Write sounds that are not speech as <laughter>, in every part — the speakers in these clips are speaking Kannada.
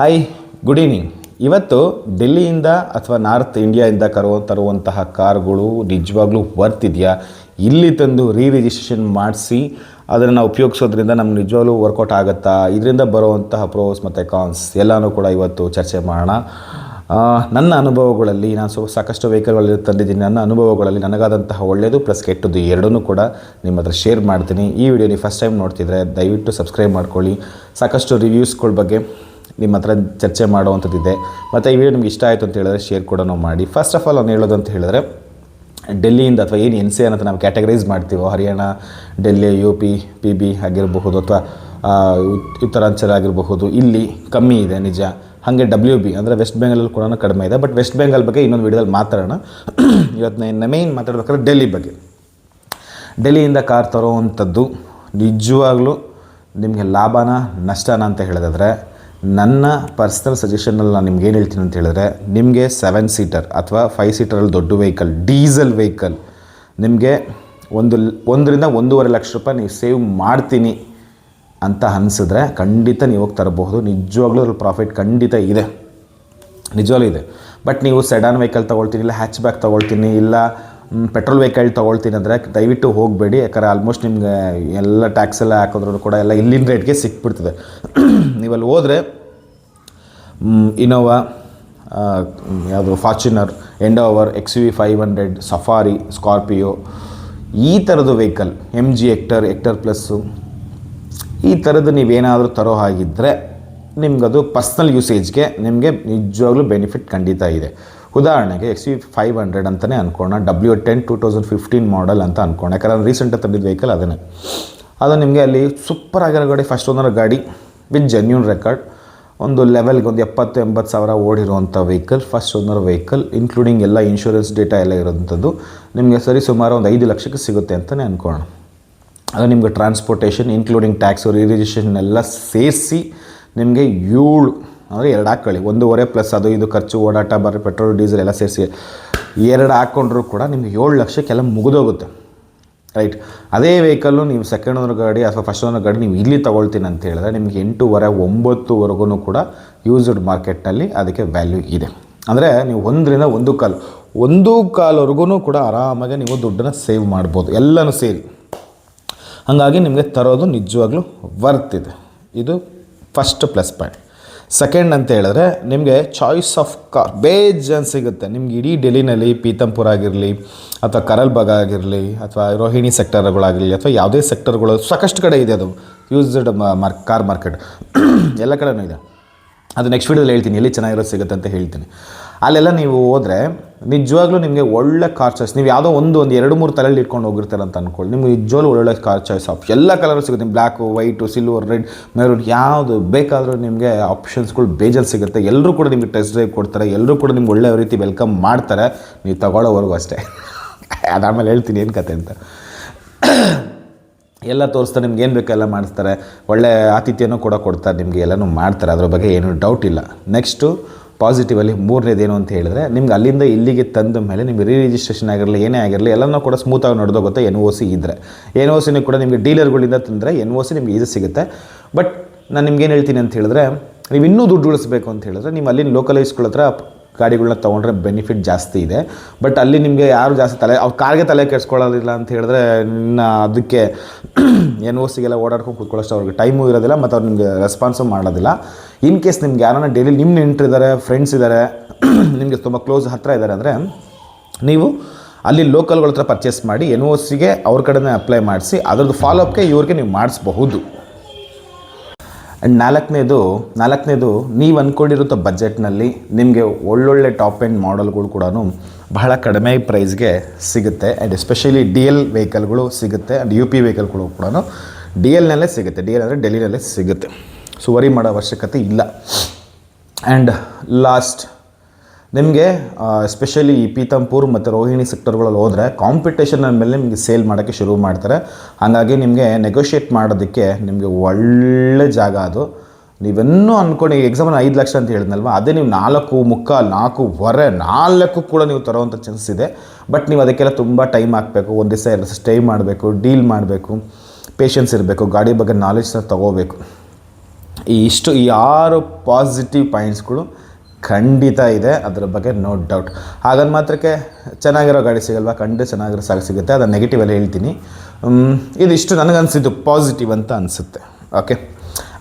ಹಾಯ್ ಗುಡ್ ಈವ್ನಿಂಗ್ ಇವತ್ತು ಡೆಲ್ಲಿಯಿಂದ ಅಥವಾ ನಾರ್ತ್ ಇಂಡಿಯಾದಿಂದ ಕರೋ, ತರುವಂತಹ ಕಾರ್ಗಳು ನಿಜವಾಗ್ಲೂ ವರ್ತ್ ಇದೆಯಾ? ಇಲ್ಲಿ ತಂದು ರೀ ರಿಜಿಸ್ಟ್ರೇಷನ್ ಮಾಡಿಸಿ, ಅದನ್ನು ಉಪಯೋಗಿಸೋದ್ರಿಂದ ನಮ್ಗೆ ನಿಜವಾಗ್ಲೂ ವರ್ಕೌಟ್ ಆಗುತ್ತಾ? ಇದರಿಂದ ಬರುವಂತಹ ಪ್ರೋಸ್ ಮತ್ತು ಕಾನ್ಸ್ ಎಲ್ಲನೂ ಕೂಡ ಇವತ್ತು ಚರ್ಚೆ ಮಾಡೋಣ. ನನ್ನ ಅನುಭವಗಳಲ್ಲಿ ನಾನು ಸಾಕಷ್ಟು ವೆಹಿಕಲ್ಗಳಲ್ಲಿ ತಂದಿದ್ದೀನಿ. ನನ್ನ ಅನುಭವಗಳಲ್ಲಿ ನನಗಾದಂತಹ ಒಳ್ಳೆಯದು ಪ್ಲಸ್ ಕೆಟ್ಟದ್ದು ಎರಡನ್ನೂ ಕೂಡ ನಿಮ್ಮ ಹತ್ರ ಶೇರ್ ಮಾಡ್ತೀನಿ. ಈ ವಿಡಿಯೋ ನೀವು ಫಸ್ಟ್ ಟೈಮ್ ನೋಡ್ತಿದ್ರೆ ದಯವಿಟ್ಟು ಸಬ್ಸ್ಕ್ರೈಬ್ ಮಾಡ್ಕೊಳ್ಳಿ. ಸಾಕಷ್ಟು ರಿವ್ಯೂಸ್ಗಳ ಬಗ್ಗೆ ನಿಮ್ಮ ಹತ್ರ ಚರ್ಚೆ ಮಾಡುವಂಥದ್ದಿದೆ. ಮತ್ತು ಈ ವಿಡಿಯೋ ನಿಮ್ಗೆ ಇಷ್ಟ ಆಯಿತು ಅಂತ ಹೇಳಿದ್ರೆ ಶೇರ್ ಕೂಡ ಮಾಡಿ. ಫಸ್ಟ್ ಆಫ್ ಆಲ್ ನಾನು ಹೇಳೋದು ಅಂತ ಹೇಳಿದ್ರೆ, ಡೆಲ್ಲಿಯಿಂದ ಅಥವಾ ಏನು ಎನ್ ಸಿ ಅಂತ ನಾವು ಕ್ಯಾಟಗರೈಸ್ ಮಾಡ್ತೀವೋ, Haryana, Delhi U P P B ಆಗಿರಬಹುದು ಅಥವಾ ಉತ್ತರಾಂಚಲ ಆಗಿರಬಹುದು, ಇಲ್ಲಿ ಕಮ್ಮಿ ಇದೆ ನಿಜ. ಹಾಗೆ ಡಬ್ಲ್ಯೂ ಬಿ ಅಂದರೆ ವೆಸ್ಟ್ ಬೆಂಗಾಲಲ್ಲಿ ಕೂಡ ಕಡಿಮೆ ಇದೆ. ಬಟ್ ವೆಸ್ಟ್ ಬೆಂಗಾಲ್ ಬಗ್ಗೆ ಇನ್ನೊಂದು ವಿಡಿಯೋದಲ್ಲಿ ಮಾತಾಡೋಣ. <clears throat> ಇವತ್ತು ನಾನು ಮೇನ್ ಮಾತಾಡ್ಬೇಕಾದ್ರೆ ಡೆಲ್ಲಿ ಬಗ್ಗೆ. ಡೆಲ್ಲಿಯಿಂದ ಕಾರ್ ತರೋವಂಥದ್ದು ನಿಜವಾಗ್ಲೂ ನಿಮಗೆ ಲಾಭನ ನಷ್ಟನ ಅಂತ ಹೇಳಿದ್ರೆ ನನ್ನ ಪರ್ಸ್ನಲ್ ಸಜೆಷನಲ್ಲಿ ನಾನು ನಿಮ್ಗೆ ಏನು ಹೇಳ್ತೀನಿ ಅಂತ ಹೇಳಿದ್ರೆ, ನಿಮಗೆ ಸೆವೆನ್ ಸೀಟರ್ ಅಥವಾ ಫೈವ್ ಸೀಟರಲ್ಲಿ ದೊಡ್ಡ ವೆಹಿಕಲ್ ಡೀಸೆಲ್ ವೆಹಿಕಲ್ ನಿಮಗೆ ಒಂದು ಒಂದರಿಂದ ಒಂದೂವರೆ ಲಕ್ಷ ರೂಪಾಯಿ ನೀವು ಸೇವ್ ಮಾಡ್ತೀನಿ ಅಂತ ಅನಿಸಿದ್ರೆ ಖಂಡಿತ ನೀವು ಹೋಗಿ ತರಬಹುದು. ನಿಜವಾಗ್ಲೂ ಅದ್ರಲ್ಲಿ ಪ್ರಾಫಿಟ್ ಖಂಡಿತ ಇದೆ. ನಿಜವಾಗ್ಲೂ ಇದೆ. ಬಟ್ ನೀವು ಸೆಡಾನ್ ವೆಹಿಕಲ್ ತೊಗೊಳ್ತೀನಿ ಇಲ್ಲ ಹ್ಯಾಚ್ ಬ್ಯಾಕ್ ತೊಗೊಳ್ತೀನಿ, ಇಲ್ಲ ಪೆಟ್ರೋಲ್ ವೆಹಿಕಲ್ ತೊಗೊಳ್ತೀನಿ ಅಂದರೆ ದಯವಿಟ್ಟು ಹೋಗಬೇಡಿ. ಯಾಕಂದರೆ ಆಲ್ಮೋಸ್ಟ್ ನಿಮ್ಗೆ ಎಲ್ಲ ಟ್ಯಾಕ್ಸ್ ಎಲ್ಲ ಹಾಕಿದ್ರು ಕೂಡ ಎಲ್ಲ ಇಲ್ಲಿನ ರೇಟ್ಗೆ ಸಿಕ್ಬಿಡ್ತದೆ. <clears throat> ನೀವಲ್ಲಿ ಹೋದರೆ ಇನೋವಾ ಯಾವುದು Fortuner Endeavour X V five hundred Safari Scorpio ಈ ಥರದ್ದು vehicle M G Hector Hector plus ಈ ಥರದ್ದು ನೀವೇನಾದರೂ ತರೋ ಹಾಗಿದ್ದರೆ ನಿಮ್ಗದು ಪರ್ಸ್ನಲ್ ಯೂಸೇಜ್ಗೆ ನಿಮಗೆ ನಿಜವಾಗ್ಲೂ ಬೆನಿಫಿಟ್ ಖಂಡಿತ ಇದೆ. ಉದಾಹರಣೆಗೆ ಎಕ್ಸ್ ಯು ಫೈವ್ ಹಂಡ್ರೆಡ್ ಅಂತಲೇ ಅನ್ಕೋಣ W ten two thousand fifteen model ಅಂತ ಅನ್ಕೋಣ. ಯಾಕಂದ್ರೆ ರೀಸೆಂಟಾಗಿ ತಂದಿದ್ದ ವೆಹಿಕಲ್ ಅದನ್ನೇ ಅದು ನಿಮಗೆ ಅಲ್ಲಿ ಸೂಪರ್ ಆಗಿರೋ ಗಾಡಿ ಫಸ್ಟ್ ಓನರ್ ಗಾಡಿ ವಿತ್ ಜೆನ್ಯೂನ್ ರೆಕಾರ್ಡ್ ಒಂದು ಲೆವೆಲ್ಗೆ ಒಂದು ಎಪ್ಪತ್ತು, ಎಂಬತ್ತು ಸಾವಿರ ಓಡಿರುವಂಥ vehicle first owner vehicle including ಎಲ್ಲ ಇನ್ಶೂರೆನ್ಸ್ ಡೇಟಾ ಎಲ್ಲ ಇರೋಂಥದ್ದು ನಿಮಗೆ ಸರಿ ಸುಮಾರು ಒಂದು ಐದು ಲಕ್ಷಕ್ಕೆ ಸಿಗುತ್ತೆ ಅಂತಲೇ ಅನ್ಕೋಣ. ಅದು ನಿಮಗೆ ಟ್ರಾನ್ಸ್ಪೋರ್ಟೇಷನ್ ಇನ್ಕ್ಲೂಡಿಂಗ್ ಟ್ಯಾಕ್ಸು ರಿಜಿಸ್ಟ್ರೇಷನ್ ಎಲ್ಲ ಸೇರಿಸಿ ನಿಮಗೆ ಏಳು ಅಂದರೆ ಎರಡು ಹಾಕ್ಕೊಳ್ಳಿ. ಒಂದೂವರೆ ಪ್ಲಸ್ ಅದು, ಇದು ಖರ್ಚು, ಓಡಾಟ, ಬರೀ ಪೆಟ್ರೋಲ್ ಡೀಸೆಲ್ ಎಲ್ಲ ಸೇರಿಸಿ. ಎರಡು ಹಾಕ್ಕೊಂಡ್ರೂ ಕೂಡ ನಿಮ್ಗೆ ಏಳು ಲಕ್ಷಕ್ಕೆಲ್ಲ ಮುಗಿದೋಗುತ್ತೆ. ರೈಟ್ ಅದೇ ವೆಹಿಕಲ್ಲು ನೀವು ಸೆಕೆಂಡ್ ಓನರ್ ಗಾಡಿ ಅಥವಾ ಫಸ್ಟ್ ಓನರ್ ಗಾಡಿ ನೀವು ಇಲ್ಲಿ ತೊಗೊಳ್ತೀನಿ ಅಂತ ಹೇಳಿದ್ರೆ ನಿಮಗೆ ಎಂಟೂವರೆ, ಒಂಬತ್ತುವರೆಗೂ ಕೂಡ ಯೂಸ್ಡ್ ಮಾರ್ಕೆಟ್ನಲ್ಲಿ ಅದಕ್ಕೆ ವ್ಯಾಲ್ಯೂ ಇದೆ. ಅಂದರೆ ನೀವು ಒಂದರಿಂದ ಒಂದು ಕಾಲು, ಒಂದು ಕಾಲವರೆಗೂ ಕೂಡ ಆರಾಮಾಗಿ ನೀವು ದುಡ್ಡನ್ನು ಸೇವ್ ಮಾಡ್ಬೋದು. ಎಲ್ಲನೂ ಸೇರಿ. ಹಾಗಾಗಿ ನಿಮಗೆ ತರೋದು ನಿಜವಾಗ್ಲೂ ವರ್ತ್ ಇದೆ. ಇದು ಫಸ್ಟ್ ಪ್ಲಸ್ ಪಾಯಿಂಟ್ ಸೆಕೆಂಡ್ ಅಂತ ಹೇಳಿದ್ರೆ, ನಿಮಗೆ ಚಾಯ್ಸ್ ಆಫ್ ಕಾರ್ ಬೇಜನ್ ಸಿಗುತ್ತೆ. ನಿಮ್ಗೆ ಇಡೀ ಡೆಲ್ಲಿನಲ್ಲಿ ಪೀತಂಪುರ ಆಗಿರಲಿ, ಅಥವಾ ಕರಲ್ಬಾಗ್ ಆಗಿರಲಿ, ಅಥವಾ ರೋಹಿಣಿ ಸೆಕ್ಟರ್ಗಳಾಗಿರಲಿ ಅಥವಾ ಯಾವುದೇ ಸೆಕ್ಟರ್ಗಳು ಸಾಕಷ್ಟು ಕಡೆ ಇದೆ ಅದು. ಯೂಸ್ಡ್ ಮಾರ್ ಕಾರ್ ಮಾರ್ಕೆಟ್ ಎಲ್ಲ ಕಡೆನೂ ಇದೆ. ಅದು ನೆಕ್ಸ್ಟ್ ವೀಡಿಯೋದಲ್ಲಿ ಹೇಳ್ತೀನಿ, ಎಲ್ಲಿ ಚೆನ್ನಾಗಿರೋದು ಸಿಗುತ್ತೆ ಅಂತ ಹೇಳ್ತೀನಿ. ಅಲ್ಲೆಲ್ಲ ನೀವು ಹೋದರೆ ನಿಜವಾಗ್ಲೂ ನಿಮಗೆ ಒಳ್ಳೆ ಕಾರ್ ಚಾಯ್ಸ್ ನೀವು ಯಾವುದೋ ಒಂದು ಒಂದು ಎರಡು, ಮೂರು ತಲೆಯಲ್ಲಿ ಇಟ್ಕೊಂಡು ಹೋಗಿರ್ತಾರೆ ಅಂತ ಅಂದ್ಕೊಳ್ಳಿ ನಿಮ್ಗೆ ನಿಜವಾಗ್ಲೂ ಒಳ್ಳೊಳ್ಳೆ ಕಾರ್ ಚಾಯ್ಸ್ ಆಪ್ಷನ್ ಎಲ್ಲ ಕಲರ್ ಸಿಗುತ್ತೆ. ನಿಮ್ಗೆ black white silver red maroon ಯಾವುದು ಬೇಕಾದರೂ ನಿಮಗೆ ಆಪ್ಷನ್ಸ್ಗಳು ಬೇಜಾರು ಸಿಗುತ್ತೆ. ಎಲ್ಲರೂ ಕೂಡ ನಿಮಗೆ ಟೆಸ್ಟ್ ಡ್ರೈವ್ ಕೊಡ್ತಾರೆ. ಎಲ್ಲರೂ ಕೂಡ ನಿಮ್ಗೆ ಒಳ್ಳೆ ರೀತಿ ವೆಲ್ಕಮ್ ಮಾಡ್ತಾರೆ. ನೀವು ತಗೊಳ್ಳೋವರೆಗೂ ಅಷ್ಟೇ. <laughs> ಅದಾದಮೇಲೆ ಹೇಳ್ತೀನಿ ಏನು ಕತೆ ಅಂತ. <clears throat> ಎಲ್ಲ ತೋರಿಸ್ತಾರೆ. ನಿಮ್ಗೆ ಏನು ಬೇಕೆಲ್ಲ ಮಾಡಿಸ್ತಾರೆ. ಒಳ್ಳೆ ಆತಿಥ್ಯನೂ ಕೂಡ ಕೊಡ್ತಾರೆ. ನಿಮಗೆ ಎಲ್ಲನೂ ಮಾಡ್ತಾರೆ. ಅದ್ರ ಬಗ್ಗೆ ಏನೂ ಡೌಟ್ ಇಲ್ಲ. ನೆಕ್ಸ್ಟು ಪಾಸಿಟಿವಲ್ಲಿ ಮೂರನೇದೇನು ಅಂತ ಹೇಳಿದ್ರೆ, ನಿಮ್ಗೆ ಅಲ್ಲಿಂದ ಇಲ್ಲಿಗೆ ತಂದ ಮೇಲೆ ನಿಮಗೆ ರೀ ರಿಜಿಸ್ಟ್ರೇಷನ್ ಆಗಿರಲಿ, ಏನೇ ಆಗಿರಲಿ, ಎಲ್ಲನೂ ಕೂಡ ಸ್ಮೂತಾಗಿ ನಡೆದೋಗುತ್ತೆ ಎನ್ ಒ ಸಿ ಇದ್ದರೆ ಎನ್ ಒ ಸಿನೂ ಕೂಡ ನಿಮಗೆ ಡೀಲರ್ಗಳಿಂದ ತಂದರೆ ಎನ್ ಒ ಸಿ ನಿಮ್ಗೆ ಈಸಿ ಸಿಗುತ್ತೆ. ಬಟ್ ನಾನು ನಿಮ್ಗೆ ಏನು ಹೇಳ್ತೀನಿ ಅಂತ ಹೇಳಿದ್ರೆ, ನೀವು ಇನ್ನೂ ದುಡ್ಡು ಉಳಿಸ್ಬೇಕು ಅಂತ ಹೇಳಿದ್ರೆ, ನೀವು ಅಲ್ಲಿನ ಲೋಕಲೈಸ್ಗಳ ಹತ್ರ ಗಾಡಿಗಳನ್ನ ತೊಗೊಂಡ್ರೆ ಬೆನಿಫಿಟ್ ಜಾಸ್ತಿ ಇದೆ. ಬಟ್ ಅಲ್ಲಿ ನಿಮಗೆ ಯಾರು ಜಾಸ್ತಿ ತಲೆ, ಅವ್ರು ಕಾರ್ಗೆ ತಲೆ ಕೆಡಿಸ್ಕೊಳ್ಳೋದಿಲ್ಲ ಅಂತ ಹೇಳಿದ್ರೆ ನಿನ್ನ ಅದಕ್ಕೆ ಎನ್ <clears throat> ಓ ಸಿಗೆಲ್ಲ ಓಡಾಡ್ಕೊಂಡು ಕೂತ್ಕೊಳ್ಳೋಷ್ಟು ಅವ್ರಿಗೆ ಟೈಮು ಇರೋದಿಲ್ಲ ಮತ್ತು ಅವ್ರು ನಿಮಗೆ ರೆಸ್ಪಾನ್ಸು ಮಾಡೋದಿಲ್ಲ. ಇನ್ ಕೇಸ್ ನಿಮ್ಗೆ ಯಾರನ್ನ ಡೈಲಿ ನಿಮ್ಮ ನೆಂಟ್ರಿದ್ದಾರೆ ಫ್ರೆಂಡ್ಸ್ ಇದ್ದಾರೆ <clears throat> ನಿಮಗೆ ತುಂಬ ಕ್ಲೋಸ್ ಹತ್ತಿರ ಇದ್ದಾರೆ ಅಂದರೆ ನೀವು ಅಲ್ಲಿ ಲೋಕಲ್ಗಳ ಹತ್ರ ಪರ್ಚೇಸ್ ಮಾಡಿ ಎನ್ ಓ ಸಿಗೆ ಅವ್ರ ಕಡೆನೇ ಅಪ್ಲೈ ಮಾಡಿಸಿ, ಅದ್ರದ್ದು ಫಾಲೋಅಪ್ಗೆ ಇವ್ರಿಗೆ ನೀವು ಮಾಡಿಸ್ಬಹುದು. ಆ್ಯಂಡ್ ನಾಲ್ಕನೇದು ನಾಲ್ಕನೇದು, ನೀವು ಅಂದ್ಕೊಂಡಿರುವಂಥ ಬಜೆಟ್ನಲ್ಲಿ ನಿಮಗೆ ಒಳ್ಳೊಳ್ಳೆ ಟಾಪ್ ಎಂಡ್ ಮಾಡಲ್ಗಳು ಕೂಡ ಬಹಳ ಕಡಿಮೆ ಪ್ರೈಸ್ಗೆ ಸಿಗುತ್ತೆ. ಆ್ಯಂಡ್ ಎಸ್ಪೆಷಲಿ ಡಿ ಎಲ್ ವೆಹಿಕಲ್ಗಳು ಸಿಗುತ್ತೆ. ಆ್ಯಂಡ್ ಯು ಪಿ ವೆಹಿಕಲ್ಗಳು ಕೂಡ ಡಿ ಎಲ್ನಲ್ಲೇ ಸಿಗುತ್ತೆ. ಡಿ ಎಲ್ ಅಂದರೆ ಡೆಲ್ಲಿನಲ್ಲೇ ಸಿಗುತ್ತೆ. ಸೊ ವರಿ ಮಾಡೋ ಅವಶ್ಯಕತೆ ಇಲ್ಲ. ಆ್ಯಂಡ್ ಲಾಸ್ಟ್ ನಿಮಗೆ ಎಸ್ಪೆಷಲಿ ಈ ಪೀತಂಪುರ್ ಮತ್ತು ರೋಹಿಣಿ ಸೆಕ್ಟರ್ಗಳಲ್ಲಿ ಹೋದರೆ ಕಾಂಪಿಟೇಷನ್ ಮೇಲೆ ನಿಮಗೆ ಸೇಲ್ ಮಾಡೋಕ್ಕೆ ಶುರು ಮಾಡ್ತಾರೆ. ಹಾಗಾಗಿ ನಿಮಗೆ ನೆಗೋಷಿಯೇಟ್ ಮಾಡೋದಕ್ಕೆ ನಿಮಗೆ ಒಳ್ಳೆ ಜಾಗ ಅದು. ನೀವೆನ್ನೂ ಅಂದ್ಕೊಂಡು ಈಗ ಎಕ್ಸಾಂಪಲ್ ಐದು ಲಕ್ಷ ಅಂತ ಹೇಳಿದ್ನಲ್ವ, ಅದೇ ನೀವು ನಾಲ್ಕು ಮುಕ್ಕಾಲು ನಾಲ್ಕೂವರೆ ನಾಲ್ಕು ಕೂಡ ನೀವು ತರೋವಂಥ ಚಾನ್ಸ್ ಇದೆ. ಬಟ್ ನೀವು ಅದಕ್ಕೆಲ್ಲ ತುಂಬ ಟೈಮ್ ಹಾಕಬೇಕು, ಒಂದು ದಿವಸ, ಎರಡು ಸ್ಟೇ ಮಾಡಬೇಕು ಡೀಲ್ ಮಾಡಬೇಕು ಪೇಷನ್ಸ್ ಇರಬೇಕು, ಗಾಡಿ ಬಗ್ಗೆ ನಾಲೆಜ್ನ ತೊಗೋಬೇಕು. ಈ ಇಷ್ಟು, ಈ ಆರು ಪಾಸಿಟಿವ್ ಪಾಯಿಂಟ್ಸ್ಗಳು ಖಂಡಿತ ಇದೆ. ಅದ್ರ ಬಗ್ಗೆ ನೋ ಡೌಟ್ ಹಾಗಂದು ಮಾತ್ರಕ್ಕೆ ಚೆನ್ನಾಗಿರೋ ಗಾಡಿ ಸಿಗಲ್ವಾ? ಖಂಡಿತ ಚೆನ್ನಾಗಿರೋ ಸಾಕು ಸಿಗುತ್ತೆ. ಅದನ್ನು ನೆಗೆಟಿವ್ ಎಲ್ಲ ಹೇಳ್ತೀನಿ. ಇದಿಷ್ಟು ನನಗನ್ಸಿದ್ದು ಪಾಸಿಟಿವ್ ಅಂತ ಅನಿಸುತ್ತೆ. ಓಕೆ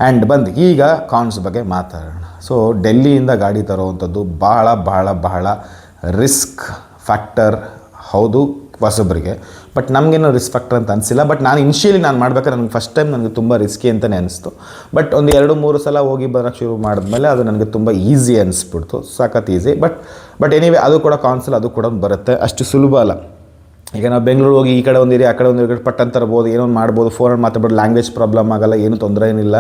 ಆ್ಯಂಡ್ ಬಂದು, ಈಗ ಕಾನ್ಸ್ ಬಗ್ಗೆ ಮಾತಾಡೋಣ. ಸೊ ಡೆಲ್ಲಿಯಿಂದ ಗಾಡಿ ತರುವಂಥದ್ದು ಭಾಳ ಭಾಳ ಬಹಳ ರಿಸ್ಕ್ ಫ್ಯಾಕ್ಟರ್ ಹೌದು ಹೊಸೊಬ್ಬರಿಗೆ ಬಟ್ ನಮಗೇನೋ ರಿಸ್ಕ್ ಫ್ಯಾಕ್ಟರ್ ಅಂತ ಅನಿಸಿಲ್ಲ. ಬಟ್ ನಾನು ಇನಿಷಿಯಲಿ ನಾನು ಮಾಡ್ಬೇಕಾದ್ರೆ ನನಗೆ ಫಸ್ಟ್ ಟೈಮ್ ನನಗೆ ತುಂಬ ರಿಸ್ಕಿ ಅಂತಲೇ ಅನಿಸ್ತು. ಬಟ್ ಒಂದು ಎರಡು ಮೂರು ಸಲ ಹೋಗಿ ಬರೋಕ್ಕೆ ಶುರು ಮಾಡಿದ್ಮೇಲೆ ಅದು ನನಗೆ ತುಂಬ ಈಸಿ ಅನಿಸ್ಬಿಡ್ತು. ಸಖತ್ ಈಸಿ ಬಟ್ ಬಟ್ ಎನಿವೆ ಅದು ಕೂಡ ಕಾನ್ಸಲ್ ಅದು ಕೂಡ ಬರುತ್ತೆ. ಅಷ್ಟು ಸುಲಭ ಅಲ್ಲ. ಈಗ ನಾವು ಬೆಂಗಳೂರು ಹೋಗಿ ಈ ಕಡೆ ಒಂದು ಏರಿಯಾ, ಆ ಕಡೆ ಒಂದು ಏರಿಯಾ ಪಟ್ ಅಂತ ತರ್ಬೋದು, ಏನೋ ಮಾಡ್ಬೋದು ಫೋನಲ್ಲಿ ಮಾತಾಡ್ಬೋದು ಲ್ಯಾಂಗ್ವೇಜ್ ಪ್ರಾಬ್ಲಮ್ ಆಗಲ್ಲ, ಏನು ತೊಂದರೆ ಏನಿಲ್ಲ.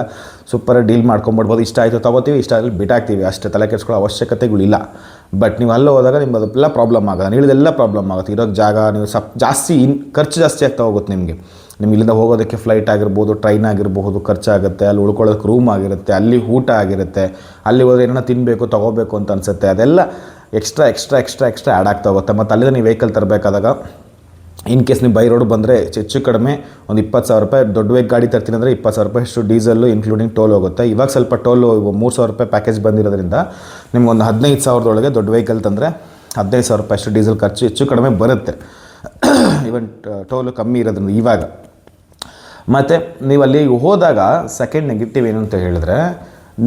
ಸೂಪರ್ ಡೀಲ್ ಮಾಡ್ಕೊಂಬಿಡ್ಬೋದು. ಇಷ್ಟ ಆಯಿತು ತೊಗೋತೀವಿ, ಇಷ್ಟ ಆಗಲಿ ಬಿಟ್ಟಾಕ್ತೀವಿ. ಅಷ್ಟೇ ತಲೆ ಕೆಡಿಸ್ಕೊಳ್ಳೋ ಅವಶ್ಯಕತೆಗಳಿಲ್ಲ ಬಟ್ ನೀವು ಅಲ್ಲೇ ಹೋದಾಗ ನಿಮ್ಗೆ ಅದೆಲ್ಲ ಪ್ರಾಬ್ಲಮ್ ಆಗೋದು ನಾನು ಹೇಳಿದೆಲ್ಲ ಪ್ರಾಬ್ಲಮ್ ಆಗುತ್ತೆ. ಇರೋಕ್ಕೆ ಜಾಗ, ನೀವು ಸಪ್ ಜಾಸ್ತಿ ಇನ್, ಖರ್ಚು ಜಾಸ್ತಿ ಆಗ್ತಾ ಹೋಗುತ್ತೆ ನಿಮಗೆ. ನಿಮ್ಗೆ ಇಲ್ಲಿಂದ ಹೋಗೋದಕ್ಕೆ ಫ್ಲೈಟ್ ಆಗಿರ್ಬೋದು ಟ್ರೈನ್ ಆಗಿರಬಹುದು ಖರ್ಚಾಗುತ್ತೆ, ಅಲ್ಲಿ ಉಳ್ಕೊಳ್ಳೋದಕ್ಕೆ ರೂಮ್ ಆಗಿರುತ್ತೆ, ಅಲ್ಲಿ ಊಟ ಆಗಿರುತ್ತೆ, ಅಲ್ಲಿ ಹೋದ್ರೆ ಏನೋ ತಿನ್ನಬೇಕು ತೊಗೋಬೇಕು ಅಂತ ಅನಿಸುತ್ತೆ. ಅದೆಲ್ಲ extra extra extra extra add ಆಗ್ತಾ ಹೋಗುತ್ತೆ. ಮತ್ತು ಅಲ್ಲಿಂದ ನೀವು ವೆಹಿಕಲ್ ತರಬೇಕಾದಾಗ ಇನ್ ಕೇಸ್ ನೀವು ಬೈ ರೋಡ್ ಬಂದರೆ ಹೆಚ್ಚು ಕಡಿಮೆ ಒಂದು ಇಪ್ಪತ್ತು ಸಾವಿರ ರೂಪಾಯಿ, ದೊಡ್ಡ ವೇಗ ಗಾಡಿ ತರ್ತೀನಿ ಅಂದರೆ ಇಪ್ಪತ್ತು ಸಾವಿರ ರೂಪಾಯಿ ಅಷ್ಟು ಡೀಸೆಲ್ಲು ಇನ್ಕ್ಲೂಡಿಂಗ್ ಟೋಲ್ ಹೋಗುತ್ತೆ. ಇವಾಗ ಸ್ವಲ್ಪ ಟೋಲು ಮೂರು ಸಾವಿರ ರೂಪಾಯಿ ಪ್ಯಾಕೇಜ್ ಬಂದಿರೋದ್ರಿಂದ ನಿಮ್ಗೆ ಒಂದು ಹದಿನೈದು ಸಾವಿರದೊಳಗೆ ದೊಡ್ಡ ವೆಹಿಕಲ್ ತಂದರೆ ಹದಿನೈದು ಸಾವಿರ ರೂಪಾಯಿ ಅಷ್ಟು ಡೀಸೆಲ್ ಖರ್ಚು ಹೆಚ್ಚು ಕಡಿಮೆ ಬರುತ್ತೆ. <coughs> ಈವನ್ ಟೋಲು ಕಮ್ಮಿ ಇರೋದ್ರಿಂದ ಇವಾಗ. ಮತ್ತು ನೀವು ಅಲ್ಲಿ ಹೋದಾಗ ಸೆಕೆಂಡ್ ನೆಗೆಟಿವ್ ಏನು ಅಂತ ಹೇಳಿದ್ರೆ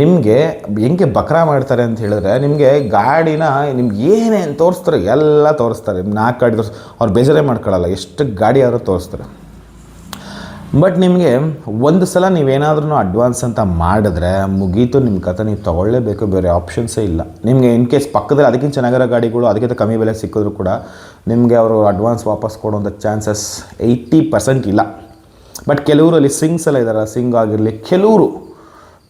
ನಿಮಗೆ ಹೆಂಗೆ ಬಕ್ರಾ ಮಾಡ್ತಾರೆ ಅಂತ ಹೇಳಿದ್ರೆ ನಿಮಗೆ ಗಾಡಿನ ನಿಮ್ಗೆ ಏನೇನು ತೋರಿಸ್ತಾರೆ, ಎಲ್ಲ ತೋರಿಸ್ತಾರೆ. ನಾಲ್ಕು ಗಾಡಿ ತೋರಿಸ್ ಅವ್ರು ಬೇಜಾರೇ ಮಾಡ್ಕೊಳ್ಳಲ್ಲ, ಎಷ್ಟು ಗಾಡಿ ಅವರು ತೋರಿಸ್ತಾರೆ. ಬಟ್ ನಿಮಗೆ ಒಂದು ಸಲ ನೀವೇನಾದ್ರೂ ಅಡ್ವಾನ್ಸ್ ಅಂತ ಮಾಡಿದ್ರೆ ಮುಗೀತು ನಿಮ್ಮ ಕತೆ ನೀವು ತೊಗೊಳ್ಳೇಬೇಕು, ಬೇರೆ ಆಪ್ಷನ್ಸೇ ಇಲ್ಲ. ನಿಮಗೆ ಇನ್ ಕೇಸ್ ಪಕ್ಕದಲ್ಲಿ ಅದಕ್ಕಿಂತ ಚೆನ್ನಾಗಿರೋ ಗಾಡಿಗಳು, ಅದಕ್ಕಿಂತ ಕಮ್ಮಿ ಬೆಲೆ ಸಿಕ್ಕಿದ್ರು ಕೂಡ ನಿಮಗೆ ಅವರು ಅಡ್ವಾನ್ಸ್ ವಾಪಸ್ ಕೊಡುವಂಥ ಚಾನ್ಸಸ್ ಏಯ್ಟಿ ಪರ್ಸೆಂಟ್ ಇಲ್ಲ. ಬಟ್ ಕೆಲವರಲ್ಲಿ ಸಿಂಗ್ಸ್ ಎಲ್ಲ ಇದ್ದಾರೆ ಸಿಂಗ್ ಆಗಿರಲಿ ಕೆಲವರು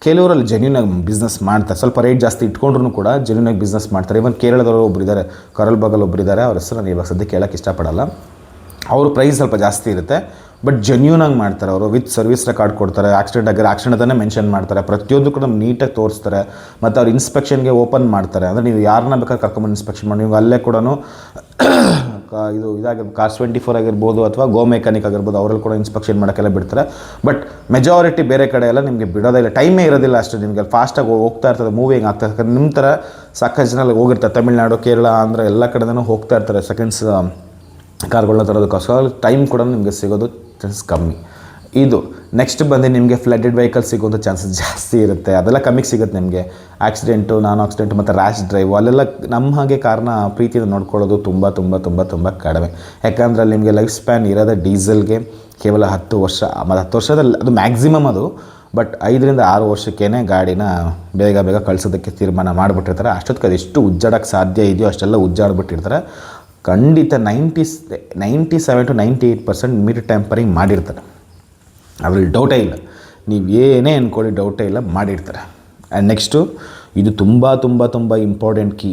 ಕೆಲವರಲ್ಲಿ ಜೆನ್ಯೂನಾಗಿ ಬಿಸ್ನೆಸ್ ಮಾಡ್ತಾರೆ. ಸ್ವಲ್ಪ ರೇಟ್ ಜಾಸ್ತಿ ಇಟ್ಕೊಂಡ್ರು ಕೂಡ ಜೆನ್ಯೂನಾಗಿ ಬಿಸ್ನೆಸ್ ಮಾಡ್ತಾರೆ. ಇವನ್ ಕೇರಳದವರು ಒಬ್ರು ಇದ್ದಾರೆ ಕರಲ್ ಬಗಲ್ ಒಬ್ರು ಇದ್ದಾರೆ ಅವ್ರ ಹೆಸರು ನಾನು ಇವಾಗ ಸದ್ಯಕ್ಕೆ ಕೇಳೋಕ್ಕೆ ಇಷ್ಟಪಡಲ್ಲ. ಅವರು ಪ್ರೈಸ್ ಸ್ವಲ್ಪ ಜಾಸ್ತಿ ಇರುತ್ತೆ. ಬಟ್ ಜೆನ್ಯೂನಾಗಿ ಮಾಡ್ತಾರೆ ಅವರು. ವಿತ್ ಸರ್ವಿಸ್ ರೆಕಾರ್ಡ್ ಕೊಡ್ತಾರೆ. ಆಕ್ಸಿಡೆಂಟ್ ಆಗಿರೋ ಆಕ್ಸಿಡೆಂಟನ್ನೇ ಮೆನ್ಷನ್ ಮಾಡ್ತಾರೆ. ಪ್ರತಿಯೊಂದು ಕೂಡ ನೀಟಾಗಿ ತೋರಿಸ್ತಾರೆ. ಮತ್ತು ಅವ್ರು ಇನ್ಸ್ಪೆಕ್ಷನ್ಗೆ ಓಪನ್ ಮಾಡ್ತಾರೆ. ಅಂದರೆ ನೀವು ಯಾರನ್ನ ಬೇಕಾದ್ರೆ ಕರ್ಕೊಂಬಂದು ಇನ್ಸ್ಪೆಕ್ಷನ್ ಮಾಡಿ. ನೀವು ಅಲ್ಲೇ ಕೂಡ ಇದು ಇದಾಗಿರ್ಬೋದು ಕಾರ್ಸ್ ಟ್ವೆಂಟಿ ಫೋರ್ ಆಗಿರ್ಬೋದು ಅಥವಾ ಗೋ ಮೆಕ್ಯಾನಿಕ್ ಆಗಿರ್ಬೋದು, ಅವರಲ್ಲಿ ಕೂಡ ಇನ್ಸ್ಪೆಕ್ಷನ್ ಮಾಡೋಕ್ಕೆಲ್ಲ ಬಿಡ್ತಾರೆ. ಬಟ್ ಮೆಜಾರಿಟಿ ಬೇರೆ ಕಡೆ ಎಲ್ಲ ನಿಮಗೆ ಬಿಡೋದಿಲ್ಲ ಟೈಮೇ ಇರೋದಿಲ್ಲ ಅಷ್ಟು ನಿಮಗೆ. ಫಾಸ್ಟಾಗಿ ಹೋಗ್ತಾ ಇರ್ತದೆ ಮೂವಿಂಗ್ ಆಗ್ತಾ ಇರ್ತದೆ. ನಿಮ್ಮ ಥರ ಸಾಕಷ್ಟು ಜನ ಹೋಗಿರ್ತಾರೆ. ತಮಿಳ್ನಾಡು, ಕೇರಳ ಆಂಧ್ರ ಎಲ್ಲ ಕಡೆನೂ ಹೋಗ್ತಾ ಇರ್ತಾರೆ. ಸೆಕೆಂಡ್ಸ್ ಕಾರ್ಗಳನ್ನ ತರೋದಕ್ಕೋಸ್ಕರ. ಟೈಮ್ ಕೂಡ ನಿಮಗೆ ಸಿಗೋದು ಚಾನ್ಸ್ ಕಮ್ಮಿ. ಇದು ನೆಕ್ಸ್ಟ್ ಬಂದು ನಿಮಗೆ ಫ್ಲಡೆಡ್ ವೆಹಿಕಲ್ ಸಿಗುವಂಥ ಚಾನ್ಸಸ್ ಜಾಸ್ತಿ ಇರುತ್ತೆ. ಅದೆಲ್ಲ ಕಮ್ಮಿಗೆ ಸಿಗುತ್ತೆ ನಿಮಗೆ. ಆಕ್ಸಿಡೆಂಟು ನಾನ್ ಆಕ್ಸಿಡೆಂಟ್ ಮತ್ತು ರ್ಯಾಶ್ ಡ್ರೈವ್ ಅಲ್ಲೆಲ್ಲ ನಮ್ಮ ಹಾಗೆ ಕಾರ್ನ ಪ್ರೀತಿಯಿಂದ ನೋಡ್ಕೊಳ್ಳೋದು ತುಂಬ ತುಂಬ ತುಂಬ ತುಂಬ ಕಡಿಮೆ. ಯಾಕಂದ್ರೆ ಅಲ್ಲಿ ನಿಮಗೆ ಲೈಫ್ ಸ್ಪ್ಯಾನ್ ಇರೋದೇ ಡೀಸೆಲ್ಗೆ ಕೇವಲ ಹತ್ತು ವರ್ಷ ಮತ್ತು ಹತ್ತು ವರ್ಷದಲ್ಲಿ ಅದು ಮ್ಯಾಕ್ಸಿಮಮ್ ಅದು. ಬಟ್ ಐದರಿಂದ ಆರು ವರ್ಷಕ್ಕೇ ಗಾಡಿನ ಬೇಗ ಬೇಗ ಕಳಿಸೋದಕ್ಕೆ ತೀರ್ಮಾನ ಮಾಡಿಬಿಟ್ಟಿರ್ತಾರೆ. ಅಷ್ಟೊತ್ತಿಗೆ ಅದೆಷ್ಟು ಉಜ್ಜಾಡೋಕ್ಕೆ ಸಾಧ್ಯ ಇದೆಯೋ ಅಷ್ಟೆಲ್ಲ ಉಜ್ಜಾಡ್ಬಿಟ್ಟಿರ್ತಾರೆ. ಖಂಡಿತ ninety ninety seven to ninety eight percent meter tampering ಮಾಡಿರ್ತಾರೆ. ಅದ್ರಲ್ಲಿ ಡೌಟೇ ಇಲ್ಲ. ನೀವು ಏನೇ ಅಂದ್ಕೊಳ್ಳಿ ಡೌಟೇ ಇಲ್ಲ, ಮಾಡಿರ್ತಾರೆ. ಆ್ಯಂಡ್ ನೆಕ್ಸ್ಟು ಇದು ತುಂಬ ತುಂಬ ತುಂಬ ಇಂಪಾರ್ಟೆಂಟ್ ಕೀ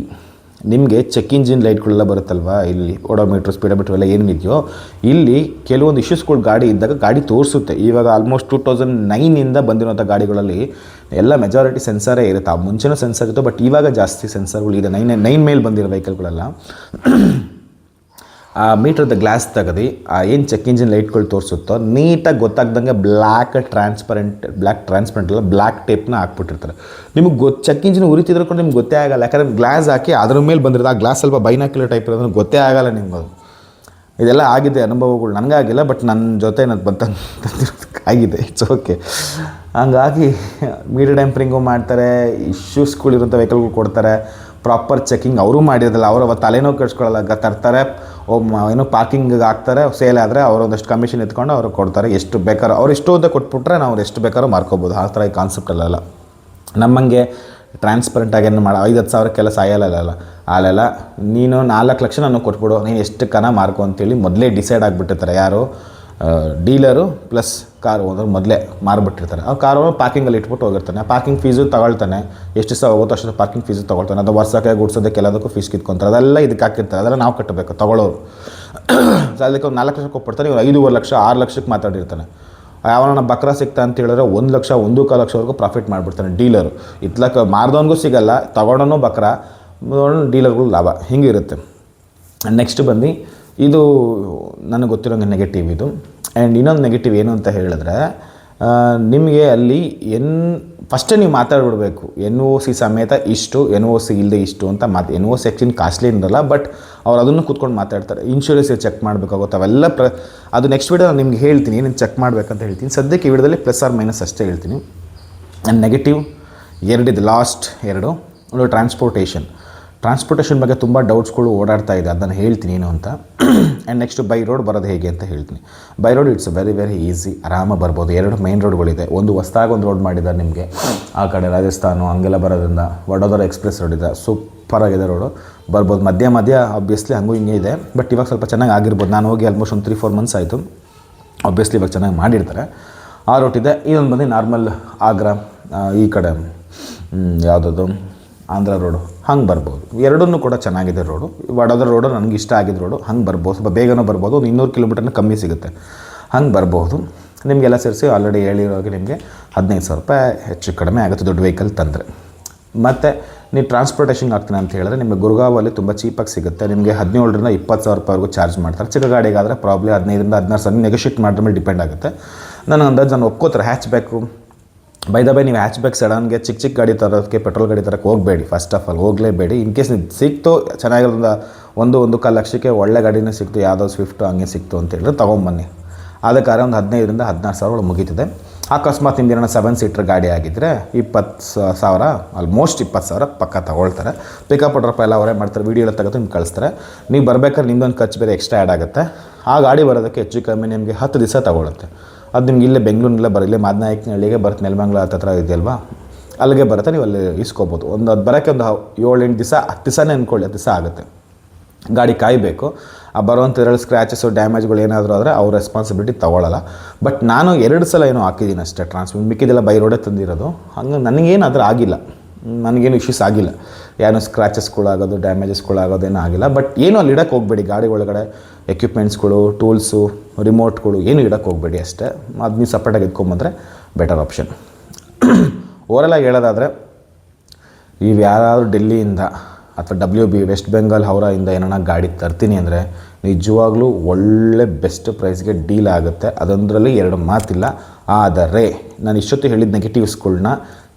ನಿಮಗೆ ಚೆಕ್ ಇಂಜಿನ್ ಲೈಟ್ಗಳೆಲ್ಲ ಬರುತ್ತಲ್ವಾ? ಇಲ್ಲಿ ಓಡೋಮೀಟ್ರ್ ಸ್ಪೀಡೋಮೀಟ್ರ್ ಎಲ್ಲ ಏನಿದೆಯೋ ಇಲ್ಲಿ ಕೆಲವೊಂದು ಇಶ್ಯೂಸ್ಗಳು ಗಾಡಿ ಇದ್ದಾಗ ಗಾಡಿ ತೋರಿಸುತ್ತೆ. ಇವಾಗ ಆಲ್ಮೋಸ್ಟ್ ಟೂ ತೌಸಂಡ್ ನೈನಿಂದ ಬಂದಿರೋಂಥ ಗಾಡಿಗಳಲ್ಲಿ ಎಲ್ಲ ಮೆಜಾರಿಟಿ ಸೆನ್ಸರೇ ಇರುತ್ತೆ. ಆ ಮುಂಚೆನೂ ಸೆನ್ಸರ್ ಇತ್ತು ಬಟ್ ಇವಾಗ ಜಾಸ್ತಿ ಸೆನ್ಸರ್ಗಳು ಇದೆ. ನೈನ್ ನೈನ್ ಮೇಲೆ ಬಂದಿರೋ ವೆಹಿಕಲ್ಗಳೆಲ್ಲ ಆ ಮೀಟ್ರದ ಗ್ಲಾಸ್ ತೆಗೆದು, ಆ ಏನು ಚೆಕ್ ಇಂಜಿನ್ ಲೈಟ್ಗಳು ತೋರಿಸುತ್ತೋ, ನೀಟಾಗಿ ಗೊತ್ತಾಗ್ದಂಗೆ ಬ್ಲ್ಯಾಕ್ ಟ್ರಾನ್ಸ್ಪರೆಂಟ್ ಬ್ಲ್ಯಾಕ್ ಟ್ರಾನ್ಸ್ಪರೆಂಟ್ ಅಲ್ಲ ಬ್ಲ್ಯಾಕ್ ಟೇಪ್ನ ಹಾಕ್ಬಿಟ್ಟಿರ್ತಾರೆ. ನಿಮಗೆ ಗೊತ್ತು ಚೆಕ್ ಇಂಜಿನ್ ಉರಿತಿದ್ರು ಕೂಡ ನಿಮ್ಗೆ ಗೊತ್ತೇ ಆಗಲ್ಲ. ಯಾಕಂದ್ರೆ ಗ್ಲಾಸ್ ಹಾಕಿ ಅದ್ರ ಮೇಲೆ ಬಂದಿರೋದು, ಆ ಗ್ಲಾಸ್ ಸ್ವಲ್ಪ ಬೈನಾಕ್ಯುಲರ್ ಟೈಪ್ ಇರೋದ್ರೆ ಗೊತ್ತೇ ಆಗಲ್ಲ ನಿಮ್ಗೆ ಇದೆಲ್ಲ ಆಗಿದೆ, ಅನುಭವಗಳು. ನನಗಾಗಿಲ್ಲ ಬಟ್ ನನ್ನ ಜೊತೆ ನಾನು ಬಂತ ಆಗಿದೆ. ಇಟ್ಸ್ ಓಕೆ ಹಂಗಾಗಿ ಮೀಟರ್ ಟ್ಯಾಂಪರಿಂಗು ಮಾಡ್ತಾರೆ ಇಶ್ಯೂಸ್ಗಳಿರುವಂಥ ವೆಹಿಕಲ್ಗಳು ಕೊಡ್ತಾರೆ. ಪ್ರಾಪರ್ ಚೆಕಿಂಗ್ ಅವರು ಮಾಡಿರೋದಿಲ್ಲ. ಅವರು ಅವತ್ತು ತಲೆನೋವು ಕೆಡಿಸ್ಕೊಳ್ಳಲ್ಲ ತರ್ತಾರೆ. ಏನೋ ಪಾರ್ಕಿಂಗಿಗೆ ಹಾಕ್ತಾರೆ ಸೇಲ್ ಆದರೆ ಅವರು ಒಂದಷ್ಟು ಕಮಿಷನ್ ಎತ್ಕೊಂಡು ಅವ್ರಿಗೆ ಕೊಡ್ತಾರೆ. ಎಷ್ಟು ಬೇಕಾದ್ರೂ ಅವ್ರು ಎಷ್ಟು ಅಂತ ಕೊಟ್ಬಿಟ್ರೆ ನಾವು ಎಷ್ಟು ಬೇಕಾದ್ರೂ ಮಾರ್ಕೋಬೋದು. ಆ ಥರ ಈ ಕಾನ್ಸೆಪ್ಟ್ ಅಲ್ಲ ನಮ್ಮಂಗೆ ಟ್ರಾನ್ಸ್ಪರೆಂಟ್ ಆಗಿ ಏನು ಮಾಡೋ, ಐದು ಹತ್ತು ಸಾವಿರ ಕೆಲಸ ಅಲ್ಲ ಅಲ್ಲೆಲ್ಲ ನೀನು ನಾಲ್ಕು ಲಕ್ಷ ನಾನು ಕೊಟ್ಬಿಡು, ನೀನು ಎಷ್ಟು ಕನ ಮಾರ್ಕೊ ಅಂತೇಳಿ ಮೊದಲೇ ಡಿಸೈಡ್ ಆಗಿಬಿಟ್ಟಿರ್ತಾರೆ ಯಾರು. ಡೀಲರು ಪ್ಲಸ್ ಕಾರ್ ಓನರ್ ಮೊದಲೇ ಮಾರ್ಬಿಟ್ಟಿರ್ತಾರೆ. ಆ ಕಾರು ಪಾರ್ಕಿಂಗಲ್ಲಿ ಇಟ್ಬಿಟ್ಟು ಹೋಗಿರ್ತಾನೆ. Parking fees ತಗೊಳ್ತಾನೆ. ಎಷ್ಟು ಸಹ ಹೋಗುತ್ತೋ ಅಷ್ಟು ಪಾರ್ಕಿಂಗ್ ಫೀಸು ತೊಗೊಳ್ತಾನೆ. ಅದು ವರ್ಷಕ್ಕೆ, ಗುಡ್ಸೋದಕ್ಕೆ, ಎಲ್ಲದಕ್ಕೂ ಫೀಸ್ ಕಿತ್ಕೊಂತಾರೆ. ಅದೆಲ್ಲ ಇದಕ್ಕೆ ಹಾಕಿರ್ತಾರೆ. ಅದೆಲ್ಲ ನಾವು ಕಟ್ಟಬೇಕು, ತೊಗೊಳ್ಳೋರು. <clears throat> ಅದಕ್ಕೆ ಒಂದು ನಾಲ್ಕು ಲಕ್ಷ ಕೊಟ್ಬಿಡ್ತಾನೆ ಇವ್ರು ಐದೂವರೆ ಲಕ್ಷ, ಆರು ಲಕ್ಷಕ್ಕೆ ಮಾತಾಡಿರ್ತಾನೆ. ಯಾವನ ಬಕ್ರ ಸಿಗ್ತಾ ಅಂತ ಹೇಳಿದ್ರೆ ಒಂದು ಲಕ್ಷ ಒಂದು ಕಾಲು ಲಕ್ಷವರೆಗೂ ಪ್ರಾಫಿಟ್ ಮಾಡಿಬಿಡ್ತಾನೆ ಡೀಲರು. ಇತ್ಲಕ್ಕ ಮಾರ್ದವನಿಗೂ ಸಿಗಲ್ಲ ಬಕ್ರಾ ಬಕ್ರ ಡೀಲರ್ಗಳು ಲಾಭ. ಹಿಂಗಿರುತ್ತೆ. ನೆಕ್ಸ್ಟ್ ಬಂದು ಇದು ನನಗೆ ಗೊತ್ತಿರೋಂಗೆ ನೆಗೆಟಿವ್ ಇದು. ಆ್ಯಂಡ್ ಇನ್ನೊಂದು ನೆಗೆಟಿವ್ ಏನು ಅಂತ ಹೇಳಿದ್ರೆ ನಿಮಗೆ ಅಲ್ಲಿ ಎನ್ ಫಸ್ಟೇ ನೀವು ಮಾತಾಡ್ಬಿಡ್ಬೇಕು, ಎನ್ ಒ ಸಿ ಸಮೇತ ಇಷ್ಟು, ಎನ್ ಒ ಸಿ ಇಲ್ಲದೆ ಇಷ್ಟು ಅಂತ ಮಾತು, N O C actually costly ಇರಲ್ಲ ಬಟ್ ಅವ್ರು ಅದನ್ನು ಕೂತ್ಕೊಂಡು ಮಾತಾಡ್ತಾರೆ. ಇನ್ಶೂರೆನ್ಸ್ ಚೆಕ್ ಮಾಡಬೇಕಾಗುತ್ತೆ, ಅವೆಲ್ಲ ಪ್ರ, ಅದು ನೆಕ್ಸ್ಟ್ ವೀಡಿಯೋ ನಾನು ನಿಮ್ಗೆ ಹೇಳ್ತೀನಿ, ಏನೇನು ಚೆಕ್ ಮಾಡಬೇಕಂತ ಹೇಳ್ತೀನಿ. ಸದ್ಯಕ್ಕೆ ಈ ವಿಡಿಯೋದಲ್ಲಿ ಪ್ಲಸ್ ಆರ್ ಮೈನಸ್ ಅಷ್ಟೇ ಹೇಳ್ತೀನಿ. ಆ್ಯಂಡ್ ನೆಗೆಟಿವ್ ಎರಡಿದೆ ಲಾಸ್ಟ್ ಎರಡು. ಒಂದು ಟ್ರಾನ್ಸ್ಪೋರ್ಟೇಷನ್ ಟ್ರಾನ್ಸ್ಪೋರ್ಟೇಷನ್ ಬಗ್ಗೆ ತುಂಬ ಡೌಟ್ಸ್ಗಳು ಓಡಾಡ್ತಾ ಇದೆ, ಅದನ್ನು ಹೇಳ್ತೀನಿ ಏನು ಅಂತ. ಆ್ಯಂಡ್ ನೆಕ್ಸ್ಟ್ ಬೈ ರೋಡ್ ಬರೋದು ಹೇಗೆ ಅಂತ ಹೇಳ್ತೀನಿ. By road it's very very easy ಆರಾಮ ಬರ್ಬೋದು. ಎರಡು ಮೈನ್ ರೋಡ್ಗಳಿದೆ ಒಂದು ಹೊಸ್ದಾಗಿ ಒಂದು ರೋಡ್ ಮಾಡಿದ್ದಾರೆ ನಿಮಗೆ. ಆ ಕಡೆ ರಾಜಸ್ಥಾನ, ಹಂಗೆಲ್ಲ ಬರೋದ್ರಿಂದ ವಡೋದರ ಎಕ್ಸ್ಪ್ರೆಸ್ ರೋಡ್ ಇದೆ. ಸೂಪರ್ ಆಗಿದೆ ರೋಡು ಬರ್ಬೋದು. ಮಧ್ಯ ಮಧ್ಯ ಆಬ್ವಿಯಸ್ಲಿ ಹಂಗೂ ಹಿಂಗೆ ಇದೆ. ಬಟ್ ಇವಾಗ ಸ್ವಲ್ಪ ಚೆನ್ನಾಗಿ ಆಗಿರ್ಬೋದು. ನಾನು ಹೋಗಿ ಆಲ್ಮೋಸ್ಟ್ ಒಂದು ತ್ರೀ ಫೋರ್ ಮಂತ್ಸ್ ಆಯಿತು. ಆಬ್ವಿಯಸ್ಲಿ ಇವಾಗ ಚೆನ್ನಾಗಿ ಮಾಡಿರ್ತಾರೆ. ಆ ರೋಟ್ ಇದೆ. ಇದೊಂದು ಬಂದು ನಾರ್ಮಲ್ ಆಗ್ರಾ ಈ ಕಡೆ ಯಾವುದದು? ಆಂಧ್ರ ರೋಡು ಹಂಗೆ ಬರ್ಬೋದು. ಎರಡನ್ನೂ ಕೂಡ ಚೆನ್ನಾಗಿದೆ ರೋಡು. ವಡೋದರ ರೋಡು ನನಗೆ ಇಷ್ಟ ಆಗಿದ್ದ ರೋಡು ಹಂಗೆ ಬರ್ಬೋದು. ಸ್ವಲ್ಪ ಬೇಗನೂ ಬರ್ಬೋದು. ಒಂದು ಇನ್ನೂರು ಕಿಲೋಮೀಟರ್ನ ಕಮ್ಮಿ ಸಿಗುತ್ತೆ. ಹಂಗೆ ಬರ್ಬೋದು. ನಿಮಗೆಲ್ಲ ಸೇರಿಸಿ ಆಲ್ರೆಡಿ ಹೇಳಿರೋಗೆ ನಿಮಗೆ ಹದಿನೈದು ಸಾವಿರ ರೂಪಾಯಿ ಹೆಚ್ಚು ಕಡಿಮೆ ಆಗುತ್ತೆ ದೊಡ್ಡ ವೆಹಿಕಲ್ ತಂದರೆ. ಮತ್ತು ನೀವು ಟ್ರಾನ್ಸ್ಪೋರ್ಟೇಷನ್ ಆಗ್ತೀನಿ ಅಂತ ಹೇಳಿದ್ರೆ ನಿಮಗೆ ಗುರುಗಾವಲ್ಲಿ ತುಂಬ ಚೀಪಾಗಿ ಸಿಗುತ್ತೆ. ನಿಮಗೆ ಹದಿನೇಳರಿಂದ ಇಪ್ಪತ್ತು ಸಾವಿರ ರೂಪಾಯಿವರೆಗೂ ಚಾರ್ಜ್ ಮಾಡ್ತಾರೆ. ಚಿಕ್ಕ ಗಾಡಿಗಾದರೆ ಪ್ರಾಬ್ಲಿ ಹದಿನೈದರಿಂದ ಹದಿನಾರು ಸಾವಿರ ನೆಗೋಷಿಯೇಟ್ ಮಾಡಿದ ಮೇಲೆ ಡಿಪೆಂಡ್ ಆಗುತ್ತೆ. ನನಗೆ ಅಂದಾಜು ನಾನು ಒಪ್ಕೋತಾರೆ hatch back by the by ನೀವು ಹ್ಯಾಚ್ ಬ್ಯಾಕ್ ಸಡನ್ಗೆ ಚಿಕ್ಕ ಚಿಕ್ಕ ಗಾಡಿ ತರೋದಕ್ಕೆ ಪೆಟ್ರೋಲ್ ಗಾಡಿ ತರಕ್ಕೆ ಹೋಗಬೇಡಿ. ಫಸ್ಟ್ ಆಫ್ ಆಲ್ ಹೋಗಲೇಬೇಡಿ. ಇನ್ ಕೇಸ್ ನೀವು ಸಿಕ್ತು, ಚೆನ್ನಾಗಿರೋದ್ರಿಂದ ಒಂದು ಒಂದು ಕಾಲು ಲಕ್ಷಕ್ಕೆ ಒಳ್ಳೆ ಗಾಡಿನೇ ಸಿಕ್ತು, ಯಾವುದೋ ಸ್ವಿಫ್ಟು ಹಂಗೆ ಸಿಕ್ತು ಅಂತ ಹೇಳಿದ್ರೆ ತೊಗೊಂಬನ್ನಿ. ಅದಕ್ಕಾರೆ ಒಂದು ಹದಿನೈದರಿಂದ ಹದಿನಾರು ಸಾವಿರ ಒಳಗೆ ಮುಗೀತಿದೆ. ಅಕಸ್ಮಾತ್ ನಿಮ್ದು ಸೆವೆನ್ ಸೀಟ್ರ್ ಗಾಡಿ ಆಗಿದ್ದರೆ ಇಪ್ಪತ್ತು ಸಾವಿರ ಆಲ್ಮೋಸ್ಟ್ ಇಪ್ಪತ್ತು ಸಾವಿರ ಪಕ್ಕ ತಗೊಳ್ತಾರೆ. ಪಿಕಪ್ ಡ್ರಪ್ ಎಲ್ಲ ಅವರೇ ಮಾಡ್ತಾರೆ. ವೀಡಿಯೋ ಎಲ್ಲ ತೆಗೆದು ನಿಮ್ಗೆ ಕಳಿಸ್ತಾರೆ. ನೀವು ಬರಬೇಕಾದ್ರೆ ನಿಮ್ದೊಂದು ಖರ್ಚು ಬೇರೆ ಎಕ್ಸ್ಟ್ರಾ ಆ್ಯಡ್ ಆಗುತ್ತೆ. ಆ ಗಾಡಿ ಬರೋದಕ್ಕೆ ಹೆಚ್ಚು ಕಮ್ಮಿ ನಿಮಗೆ ಹತ್ತು ದಿವಸ ತಗೊಳುತ್ತೆ. ಅದು ನಿಮ್ಗೆ ಇಲ್ಲೇ ಬೆಂಗಳೂರಿನಲ್ಲೇ ಬರಲಿ ಮಾದನಾಯಕನಹಳ್ಳಿಗೆ ಬರುತ್ತೆ, ನೆಲಮಂಗ್ಲ ಹತ್ರ ಇದೆಯಲ್ವಾ? ಅಲ್ಲಿಗೆ ಬರುತ್ತೆ, ನೀವು ಅಲ್ಲಿ ಇಸ್ಕೋಬೋದು. ಒಂದು ಅದು ಬರೋಕ್ಕೆ ಒಂದು ಏಳು ಎಂಟು ದಿವಸ, ಹತ್ತು ದಿವಸನೇ ಅಂದ್ಕೊಳ್ಳಿ, ಹತ್ತು ದಿವಸ ಆಗುತ್ತೆ. ಗಾಡಿ ಕಾಯಬೇಕು. ಆ ಬರುವಂಥದ್ರಲ್ಲಿ ಸ್ಕ್ರ್ಯಾಚಸ್ಸು ಡ್ಯಾಮೇಜ್ಗಳು ಏನಾದರೂ ಆದರೆ ಅವ್ರ ರೆಸ್ಪಾನ್ಸಿಬಿಲಿಟಿ ತೊಗೊಳ್ಳಲ್ಲ ಬಟ್ ನಾನು ಎರಡು ಸಲ ಏನೋ ಹಾಕಿದ್ದೀನಿ ಅಷ್ಟೇ ಟ್ರಾನ್ಸ್ಫರ್ ಮಿಕ್ಕಿದೆಲ್ಲ ಬೈ ರೋಡೇ ತಂದಿರೋದು. ಹಂಗೆ ನನಗೇನಾದರೂ ಆಗಿಲ್ಲ. ನನಗೇನು ಇಶ್ಯೂಸ್ ಆಗಿಲ್ಲ. ಏನೋ ಸ್ಕ್ರ್ಯಾಚಸ್ಗಳಾಗೋದು ಡ್ಯಾಮೇಜಸ್ಗಳಾಗೋದೇನೂ ಆಗಿಲ್ಲ. ಬಟ್ ಏನೂ ಅಲ್ಲಿ ಇಡಕ್ಕೆ ಹೋಗಬೇಡಿ, ಗಾಡಿ ಒಳಗಡೆ ಎಕ್ವಿಪ್ಮೆಂಟ್ಸ್ಗಳು ಟೂಲ್ಸು ರಿಮೋಟ್ಗಳು ಏನು ಇಡಕ್ಕೆ ಹೋಗಬೇಡಿ ಅಷ್ಟೇ. ಅದು ನೀವು ಸಪ್ರೇಟಾಗಿ ಎತ್ಕೊಂಬಂದರೆ ಬೆಟರ್ ಆಪ್ಷನ್ ಓವರಲಾಗಿ ಹೇಳೋದಾದರೆ ನೀವು ಯಾರಾದರೂ ಡೆಲ್ಲಿಯಿಂದ ಅಥವಾ ಡಬ್ಲ್ಯೂ ಬಿ ವೆಸ್ಟ್ ಬೆಂಗಾಲ್ ಹೌರಾಯಿಂದ ಏನಾರ ಗಾಡಿ ತರ್ತೀನಿ ಅಂದರೆ ನಿಜವಾಗ್ಲೂ ಒಳ್ಳೆ ಬೆಸ್ಟ್ ಪ್ರೈಸ್ಗೆ ಡೀಲ್ ಆಗುತ್ತೆ. ಅದೊಂದರಲ್ಲಿ ಎರಡು ಮಾತಿಲ್ಲ. ಆದರೆ, ನಾನು ಇಷ್ಟೊತ್ತು ಹೇಳಿದ ನೆಗೆಟಿವ್ಸ್ಗಳ್ನ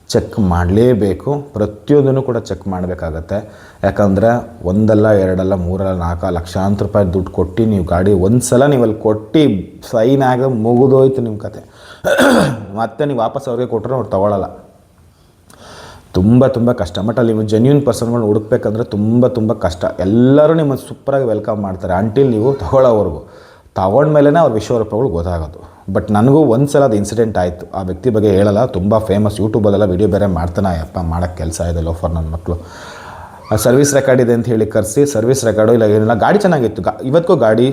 ಚೆಕ್ ಮಾಡಲೇಬೇಕು. ಪ್ರತಿಯೊಂದನ್ನು ಕೂಡ ಚೆಕ್ ಮಾಡಬೇಕಾಗತ್ತೆ. ಯಾಕಂದರೆ ಒಂದಲ್ಲ, ಎರಡಲ್ಲ, ಮೂರಲ್ಲ ನಾಲ್ಕು ಲಕ್ಷಾಂತರ ರೂಪಾಯಿ ದುಡ್ಡು ಕೊಟ್ಟು ನೀವು ಗಾಡಿ ಒಂದು ಸಲ ನೀವು ಅಲ್ಲಿ ಕೊಟ್ಟು ಸೈನ್ ಆಗ ಮುಗಿದೋಯ್ತು ನಿಮ್ಮ ಕತೆ. ಮತ್ತೆ ನೀವು ವಾಪಸ್ ಅವ್ರಿಗೆ ಕೊಟ್ಟರೆ ಅವ್ರು ತೊಗೊಳಲ್ಲ. ತುಂಬ ತುಂಬ ಕಷ್ಟ. ಬಟ್ ಅಲ್ಲಿ ನೀವು ಜೆನ್ಯೂನ್ ಪರ್ಸನ್ಗಳನ್ನ ಹುಡುಕ್ಬೇಕಂದ್ರೆ ತುಂಬ ತುಂಬ ಕಷ್ಟ. ಎಲ್ಲರೂ ನಿಮ್ಮನ್ನು ಸೂಪರಾಗಿ ವೆಲ್ಕಮ್ ಮಾಡ್ತಾರೆ. ಅಂಟಿಲ್ ನೀವು ತಗೊಳ್ಳೋವರೆಗೂ ತಗೊಂಡ್ಮೇಲೆ ಅವ್ರ ವಿಶ್ವರೂಪಗಳು ಗೊತ್ತಾಗೋದು. ಬಟ್ ನನಗೂ ಒಂದು ಸಲ ಅದು ಇನ್ಸಿಡೆಂಟ್ ಆಯಿತು. ಆ ವ್ಯಕ್ತಿ ಬಗ್ಗೆ ಹೇಳಲ್ಲ. ತುಂಬ ಫೇಮಸ್ ಯೂಟ್ಯೂಬಲ್ಲೆಲ್ಲ ವೀಡಿಯೋ ಬೇರೆ ಮಾಡ್ತಾನೆ. ಅಪ್ಪ ಮಾಡೋಕ್ಕೆ ಕೆಲಸ ಇದೆ ಲೋಫರ್ ನನ್ನ ಮಕ್ಕಳು ಸರ್ವಿಸ್ ರೆಕಾರ್ಡ್ ಇದೆ ಅಂತ ಹೇಳಿ ಕರೆಸಿ. ಸರ್ವಿಸ್ ರೆಕಾರ್ಡು ಇಲ್ಲ, ಏನಿಲ್ಲ. ಗಾಡಿ ಚೆನ್ನಾಗಿತ್ತು. ಗಾ ಇವತ್ತಿಗೂ ಗಾಡಿ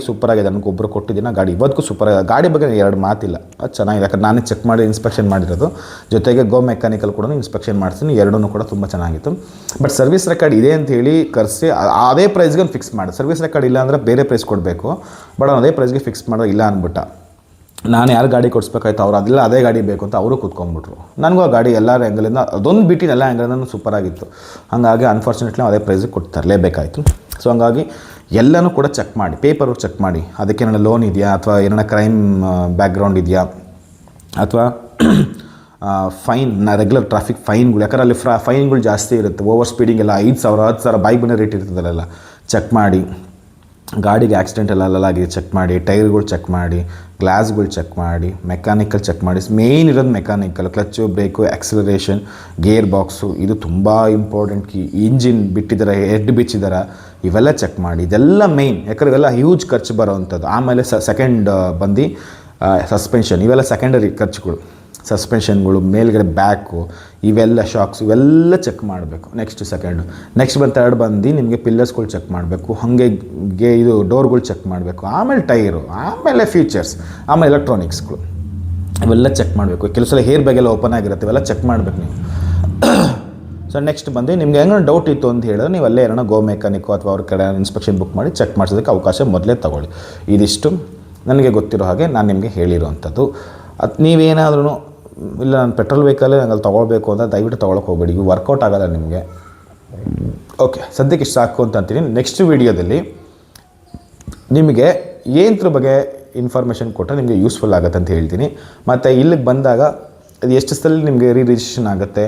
ನನಗೆ ಒಬ್ಬರು ಕೊಟ್ಟಿದ್ದೀನಿ ಗಾಡಿ. ಇವತ್ತಿಗೂ ಸೂಪರ್ ಆಗಿದೆ. ಗಾಡಿ ಬಗ್ಗೆ ಎರಡು ಮಾತಿಲ್ಲ. ಅದು ಚೆನ್ನಾಗಿದೆ. ಯಾಕಂದ್ರೆ ನಾನೇ ಚೆಕ್ ಮಾಡಿ ಇನ್ಸ್ಪೆಕ್ಷನ್ ಮಾಡಿರೋದು. ಜೊತೆಗೆ ಗೋ ಮೆಕ್ಯಾನಿಕಲ್ ಕೂಡ ಇನ್ಸ್ಪೆಕ್ಷನ್ ಮಾಡ್ತೀನಿ ಎರಡೂ ಕೂಡ ತುಂಬ ಚೆನ್ನಾಗಿತ್ತು. ಬಟ್ ಸರ್ವಿಸ್ ರೆಕಾರ್ಡ್ ಇದೆ ಅಂತ ಹೇಳಿ ಕರೆಸಿ. ಅದೇ ಪ್ರೈಸ್ಗೆ ಫಿಕ್ಸ್ ಮಾಡಿ. ಸರ್ವಿಸ್ ರೆಕಾರ್ಡ್ ಇಲ್ಲ ಅಂದರೆ ಬೇರೆ ಪ್ರೈಸ್ ಕೊಡಬೇಕು. ಬಟ್ ಅದೇ ಪ್ರೈಸ್ಗೆ ಫಿಕ್ಸ್ ಮಾಡೋ. ಇಲ್ಲ ಅಂದ್ಬಿಟ್ಟ. ನಾನು ಯಾರು ಗಾಡಿ ಕೊಡಿಸ್ಬೇಕಾಯ್ತು ಅವ್ರು ಅದಿಲ್ಲ, ಅದೇ ಗಾಡಿ ಬೇಕು ಅಂತ ಅವರು ಕೂತ್ಕೊಂಡ್ಬಿಟ್ರು. ನನಗೂ ಆ ಗಾಡಿ ಎಲ್ಲ ಆ್ಯಂಗಲಿಂದ ಅದೊಂದು ಬಿಟ್ಟಿನ ಎಲ್ಲ ಆ್ಯಂಗಲಿಂದ ಸೂಪರ್ ಆಗಿತ್ತು. ಹಾಗಾಗಿ ಅನ್ಫಾರ್ಚುನೇಟ್ಲಿ ಅದೇ ಪ್ರೈಸಿಗೆ ಕೊಟ್ಟು ಸೊ ಹಂಗಾಗಿ ಎಲ್ಲನೂ ಕೂಡ ಚೆಕ್ ಮಾಡಿ ಪೇಪರ್ ಚೆಕ್ ಮಾಡಿ, ಅದಕ್ಕೆ ಏನಾರ ಲೋನ್ ಇದೆಯಾ ಅಥವಾ ಏನಾರ ಕ್ರೈಮ್ ಬ್ಯಾಕ್ಗ್ರೌಂಡ್ ಇದೆಯಾ? ಅಥವಾ ಫೈನ್ ನಾ ರೆಗ್ಯುಲರ್ ಟ್ರಾಫಿಕ್ ಫೈನ್ಗಳು ಯಾಕಂದ್ರೆ ಅಲ್ಲಿ ಫ್ರಾ ಫೈನ್ಗಳು ಜಾಸ್ತಿ ಇರುತ್ತೆ ಓವರ್ ಸ್ಪೀಡಿಂಗ್ ಎಲ್ಲ ಐದು ಸಾವಿರ ಹತ್ತು ಸಾವಿರ ಬೈಕ್ ಬಂದ ರೇಟ್ ಇರ್ತದಲ್ಲೆಲ್ಲ ಚೆಕ್ ಮಾಡಿ. ಗಾಡಿಗೆ ಆಕ್ಸಿಡೆಂಟ್ ಎಲ್ಲ ಆಗಿದೆ ಚೆಕ್ ಮಾಡಿ ಟೈರ್ಗಳು ಚೆಕ್ ಮಾಡಿ ಗ್ಲಾಸ್ಗಳು ಚೆಕ್ ಮಾಡಿ ಮೆಕ್ಯಾನಿಕಲ್ ಚೆಕ್ ಮಾಡಿ. ಮೇಯ್ನ್ ಇರೋದು mechanical clutch brake acceleration gear box ಇದು ತುಂಬ ಇಂಪಾರ್ಟೆಂಟ್ ಕೀ ಇಂಜಿನ್ ಬಿಟ್ಟಿದ್ದಾರೆ ಹೆಡ್ ಬಿಚ್ಚಿದಾರ, ಇವೆಲ್ಲ ಚೆಕ್ ಮಾಡಿ. ಇದೆಲ್ಲ ಮೇಯ್ನ್ ಯಾಕಂದ್ರೆ ಇವೆಲ್ಲ ಹ್ಯೂಜ್ ಖರ್ಚು ಬರೋವಂಥದ್ದು ಆಮೇಲೆ ಸೆಕೆಂಡ್ ಬಂದು ಸಸ್ಪೆನ್ಷನ್ ಇವೆಲ್ಲ ಸೆಕೆಂಡರಿ ಖರ್ಚುಗಳು. ಸಸ್ಪೆನ್ಷನ್ಗಳು ಮೇಲ್ಗಡೆ ಬ್ಯಾಕು ಇವೆಲ್ಲ ಶಾಕ್ಸ್ ಇವೆಲ್ಲ ಚೆಕ್ ಮಾಡಬೇಕು. ನೆಕ್ಸ್ಟ್ ಸೆಕೆಂಡು ನೆಕ್ಸ್ಟ್ ಬಂದು ತರ್ಡ್ ಬಂದು ನಿಮಗೆ ಪಿಲ್ಲರ್ಸ್ಗಳು ಚೆಕ್ ಮಾಡಬೇಕು. ಹಾಗೆ ಗೆ ಇದು ಡೋರ್ಗಳು ಚೆಕ್ ಮಾಡಬೇಕು. ಆಮೇಲೆ ಟೈರು ಆಮೇಲೆ ಫೀಚರ್ಸ್ ಆಮೇಲೆ ಎಲೆಕ್ಟ್ರಾನಿಕ್ಸ್ಗಳು ಇವೆಲ್ಲ ಚೆಕ್ ಮಾಡಬೇಕು. ಕೆಲವು ಸಲ ಹೇರ್ ಬ್ಯಾಗೆಲ್ಲ ಓಪನ್ ಆಗಿರುತ್ತೆ, ಇವೆಲ್ಲ ಚೆಕ್ ಮಾಡಬೇಕು ನೀವು. <coughs> ಸೊ ನೆಕ್ಸ್ಟ್ ಬಂದು ನಿಮ್ಗೆ ಹೆಂಗೋ ಡೌಟ್ ಇತ್ತು ಅಂತ ಹೇಳಿದ್ರೆ ನೀವು ಅಲ್ಲೇ ಏನೋ ಗೋ ಮೆಕಾನಿಕ್ ಅಥವಾ ಅವ್ರ ಕಡೆ ಇನ್ಸ್ಪೆಕ್ಷನ್ ಬುಕ್ ಮಾಡಿ ಚೆಕ್ ಮಾಡಿಸೋದಕ್ಕೆ ಅವಕಾಶ ಮೊದಲೇ ತಗೊಳ್ಳಿ. ಇದಿಷ್ಟು. ನನಗೆ ಗೊತ್ತಿರೋ ಹಾಗೆ ನಾನು ನಿಮಗೆ ಹೇಳಿರೋವಂಥದ್ದು. ಅದು ನೀವೇನಾದ್ರೂ ಇಲ್ಲ, ನಾನು ಪೆಟ್ರೋಲ್ ವೆಹಿಕಲ್ಲೇ ನಂಗೆ ಅಲ್ಲಿ ತೊಗೊಳ್ಬೇಕು ಅಂತ ದಯವಿಟ್ಟು ತೊಗೊಳಕ್ಕೆ ಹೋಗಬೇಡಿ. ಇವು ವರ್ಕೌಟ್ ಆಗೋಲ್ಲ ನಿಮಗೆ. ಓಕೆ ಸದ್ಯಕ್ಕೆ ಇಷ್ಟು ಸಾಕು ಅಂತ ಅಂತೀನಿ. ನೆಕ್ಸ್ಟ್ ವೀಡಿಯೋದಲ್ಲಿ ನಿಮಗೆ ಏನತ್ರ ಬಗ್ಗೆ ಇನ್ಫಾರ್ಮೇಷನ್ ಕೊಟ್ಟರೆ ನಿಮಗೆ ಯೂಸ್ಫುಲ್ ಆಗುತ್ತೆ ಅಂತ ಹೇಳ್ತೀನಿ. ಮತ್ತು ಇಲ್ಲಿಗೆ ಬಂದಾಗ ಅದು ಎಷ್ಟು ಸಲ ನಿಮಗೆ ರೀ ರಿಜಿಸ್ಟ್ರೇಷನ್ ಆಗುತ್ತೆ,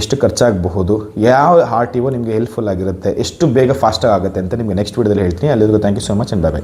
ಎಷ್ಟು ಖರ್ಚಾಗಬಹುದು, ಯಾವ ಆರ್ ನಿಮಗೆ ಹೆಲ್ಪ್ಫುಲ್ ಆಗಿರುತ್ತೆ, ಎಷ್ಟು ಬೇಗ ಫಾಸ್ಟಾಗಿ ಆಗುತ್ತೆ ಅಂತ ನಿಮಗೆ ನೆಕ್ಸ್ಟ್ ವೀಡಿಯೋದಲ್ಲಿ ಹೇಳ್ತೀನಿ. ಅಲ್ಲಿವರೆಗೂ thank you so much and bye bye